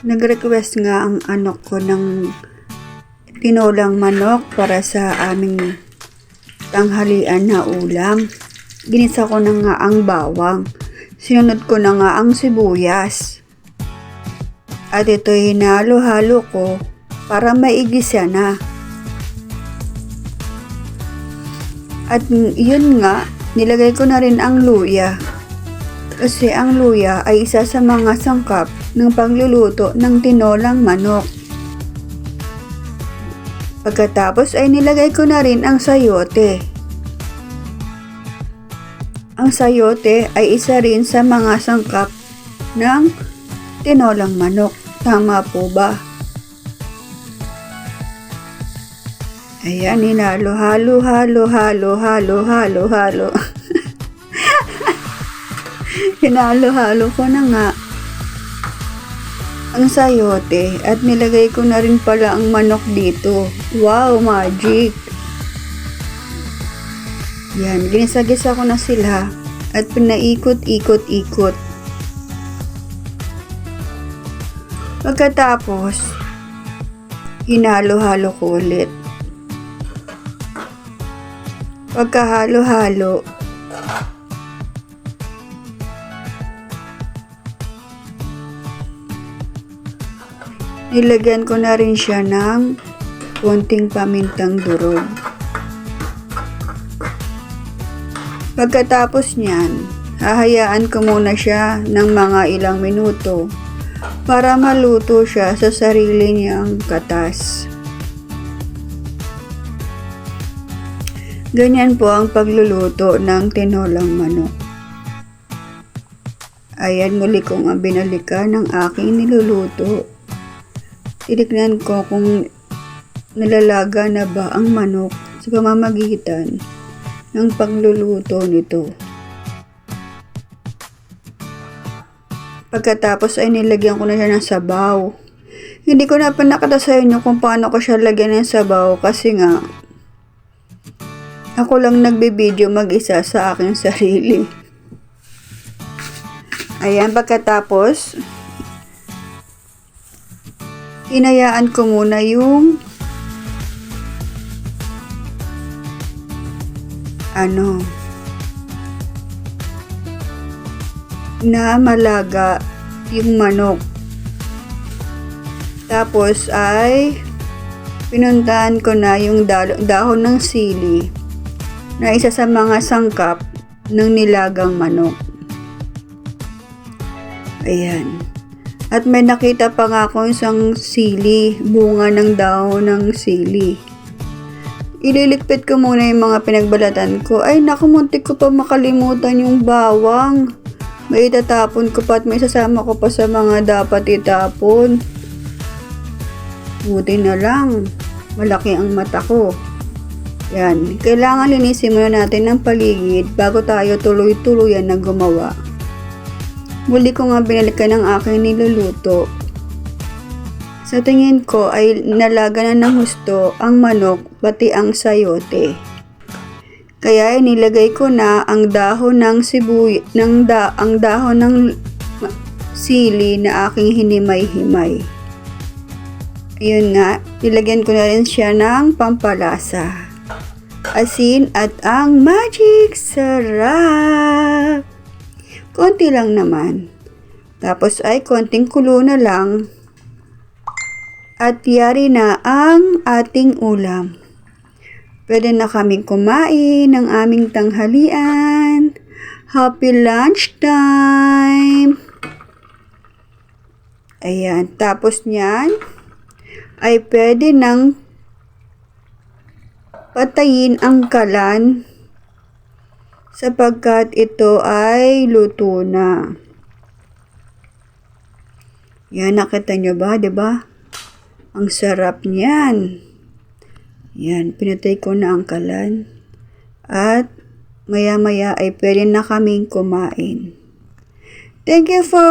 Nag-request nga ang anak ko ng tinolang manok para sa aming tanghalian na ulam. Ginisa ko na nga ang bawang. Sinunod ko na nga ang sibuyas. At ito hinalo-halo ko para maigisa na. At yun nga, nilagay ko na rin ang luya. Kasi ang luya ay isa sa mga sangkap ng pagluluto ng tinolang manok. Pagkatapos ay nilagay ko na rin ang sayote. Ang sayote ay isa rin sa mga sangkap ng tinolang manok. Tama po ba? Ayan, hinalo, halo, halo, halo, halo, halo, halo. Hinalo-halo ko na nga ang sayote at nilagay ko na rin pala ang manok dito. Wow, magic! Yan, ginisa-gisa ko na sila at pinaikot-ikot-ikot. Pagkatapos, hinalo-halo ko ulit. Pagkahalo-halo, nilagyan ko na rin siya ng konting pamintang durog. Pagkatapos niyan, hahayaan ko muna siya ng mga ilang minuto para maluto siya sa sarili niyang katas. Ganyan po ang pagluluto ng tinolang manok. Ayan muli kong binalikan ng aking niluluto. Titignan ko kung nalalaga na ba ang manok sa pamamagitan ng pagluluto nito. Pagkatapos ay nilagyan ko na siya ng sabaw. Hindi ko na pinakita sa inyo kung paano ko siya lagyan ng sabaw kasi nga ako lang nagbibideo mag-isa sa aking sarili. Ayan, pagkatapos, hinayaan ko muna yung ano na malaga yung manok. Tapos ay pinuntahan ko na yung dahon ng sili na isa sa mga sangkap ng nilagang manok. Ayan. At may nakita pa nga ako isang sili, bunga ng dahon ng sili. Ililigpit ko muna yung mga pinagbalatan ko. Ay, naku, muntik ko pa makalimutan yung bawang. May itatapon ko pa at may sasama ko pa sa mga dapat itapon. Buti na lang. Malaki ang mata ko. Yan. Kailangan linisin muna natin ng paligid bago tayo tuloy-tuluyan na gumawa. Muli ko nga binalikan ng aking niluluto. Sa tingin ko ay nalaga na ng husto ang manok pati ang sayote. Kaya inilagay ko na ang dahon ng sibuy ng da, ang dahon ng sili na aking hinimay-himay. Ayun nga, nilagyan ko na rin siya ng pampalasa. Asin at ang magic sarap! Konti lang naman. Tapos ay konting kulo na lang. At yari na ang ating ulam. Pwede na kaming kumain ng aming tanghalian. Happy lunchtime! Ayan. Tapos niyan, ay pwede nang patayin ang kalan sapagkat ito ay luto na. Yan, nakita nyo ba, ba? Ang sarap niyan. Yan, pinatay ko na ang kalan. At maya-maya ay pwede na kaming kumain. Thank you for